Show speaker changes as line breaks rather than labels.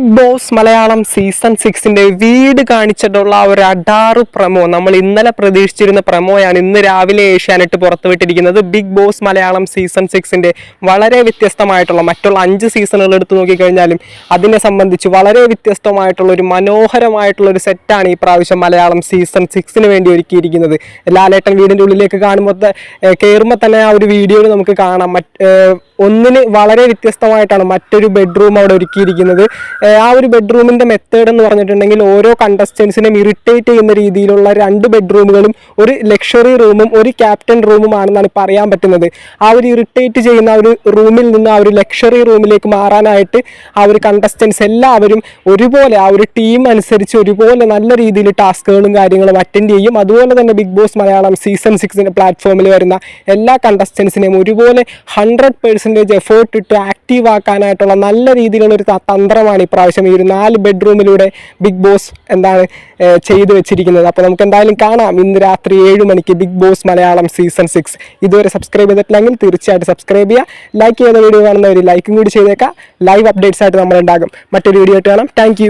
Big boss Malayalam season സിക്സിന്റെ വീട് കാണിച്ചിട്ടുള്ള ഒരു അഡാറ് പ്രമോ. നമ്മൾ ഇന്നലെ പ്രതീക്ഷിച്ചിരുന്ന പ്രമോയാണ് ഇന്ന് രാവിലെ ഏഷ്യാനെറ്റ് പുറത്തുവിട്ടിരിക്കുന്നത്. ബിഗ് ബോസ് മലയാളം സീസൺ സിക്സിന്റെ വളരെ വ്യത്യസ്തമായിട്ടുള്ള മറ്റുള്ള അഞ്ച് സീസണുകൾ എടുത്തു നോക്കിക്കഴിഞ്ഞാലും അതിനെ സംബന്ധിച്ച് വളരെ വ്യത്യസ്തമായിട്ടുള്ള ഒരു മനോഹരമായിട്ടുള്ള ഒരു സെറ്റാണ് ഈ പ്രാവശ്യം മലയാളം സീസൺ സിക്സിന് വേണ്ടി ഒരുക്കിയിരിക്കുന്നത്. ലാലേട്ടൻ വീടിന്റെ ഉള്ളിലേക്ക് കാണുമ്പോൾ കയറുമ്പോൾ തന്നെ ആ ഒരു വീഡിയോയിൽ നമുക്ക് കാണാം. മറ്റ് ഒന്നിന് വളരെ വ്യത്യസ്തമായിട്ടാണ് മറ്റൊരു ബെഡ്റൂം അവിടെ ഒരുക്കിയിരിക്കുന്നത്. ആ ഒരു ബെഡ്റൂമിന്റെ മെത്തേഡ് എന്ന് പറഞ്ഞിട്ടുണ്ടെങ്കിൽ ഓരോ കണ്ടസ്റ്റൻസിനെയും ഇറിറ്റേറ്റ് ചെയ്യുന്ന രീതിയിലുള്ള രണ്ട് ബെഡ്റൂമുകളും ഒരു ലക്ഷറി റൂമും ഒരു ക്യാപ്റ്റൻ റൂമും ആണെന്നാണ് പറയാൻ പറ്റുന്നത്. ആ ഒരു ഇറിറ്റേറ്റ് ചെയ്യുന്ന ഒരു റൂമിൽ നിന്ന് ആ ഒരു ലക്ഷറി റൂമിലേക്ക് മാറാനായിട്ട് ആ ഒരു കണ്ടസ്റ്റൻസ് എല്ലാവരും ഒരുപോലെ ആ ഒരു ടീം അനുസരിച്ച് ഒരുപോലെ നല്ല രീതിയിൽ ടാസ്കുകളും കാര്യങ്ങളും അറ്റൻഡ് ചെയ്യും. അതുപോലെ തന്നെ ബിഗ് ബോസ് മലയാളം സീസൺ സിക്സിന്റെ പ്ലാറ്റ്ഫോമിൽ വരുന്ന എല്ലാ കണ്ടസ്റ്റൻസിനെയും ഒരുപോലെ ഹൺഡ്രഡ് പേഴ്സന്റേജ് എഫേർട്ട് ഇട്ട് ആക്റ്റീവ് ആക്കാനായിട്ടുള്ള നല്ല രീതിയിലുള്ള ഒരു തന്ത്രമാണ് ഇപ്രാവശ്യം ഈ ഒരു നാല് ബെഡ്റൂമിലൂടെ ബിഗ് ബോസ് എന്താണ് ചെയ്തു വെച്ചിരിക്കുന്നത്. അപ്പോൾ നമുക്ക് എന്തായാലും കാണാം. ഇന്ന് രാത്രി ഏഴ് മണിക്ക് big boss Malayalam season six. ഇതുവരെ സബ്സ്ക്രൈബ് ചെയ്തിട്ടില്ലെങ്കിൽ തീർച്ചയായിട്ടും സബ്സ്ക്രൈബ് ചെയ്യുക. ലൈക്ക് ചെയ്യുന്ന വീഡിയോ കാണുന്നവർ ലൈക്കും കൂടി ചെയ്തേക്കാം ലൈവ് അപ്ഡേറ്റ്സ് ആയിട്ട് നമ്മൾ ഉണ്ടാകും മറ്റൊരു വീഡിയോ ആയിട്ട് കാണാം. താങ്ക്